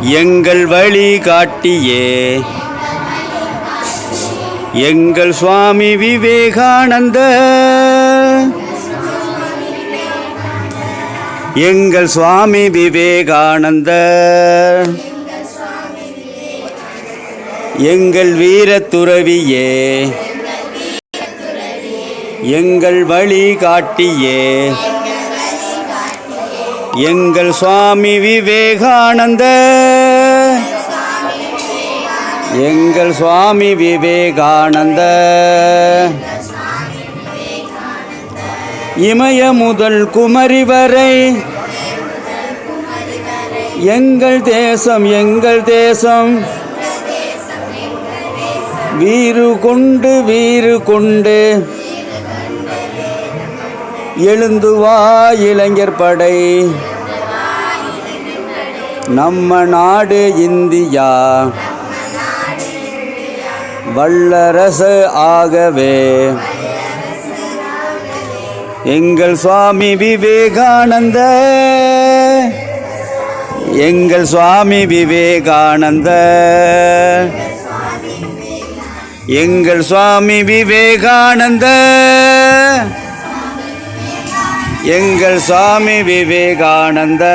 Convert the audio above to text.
எங்கள் வழி காட்டியே. எங்கள் சுவாமி விவேகானந்த. எங்கள் சுவாமி விவேகானந்த. எங்கள் வீரத்துறவியே. எங்கள் வழி காட்டியே. எங்கள் சுவாமி விவேகானந்த. எங்கள் சுவாமி விவேகானந்த. இமய முதல் குமரி வரை எங்கள் தேசம் எங்கள் தேசம். வீறு கொண்டு வீறு கொண்டு. எழுந்து வா இளைஞர் படை. நம்ம நாடு இந்தியா. வல்லரசு ஆகவே. எங்கள் சுவாமி விவேகானந்த. எங்கள் சுவாமி விவேகானந்த. எங்கள் சுவாமி விவேகானந்த. எங்கள் சுவாமி விவேகானந்த.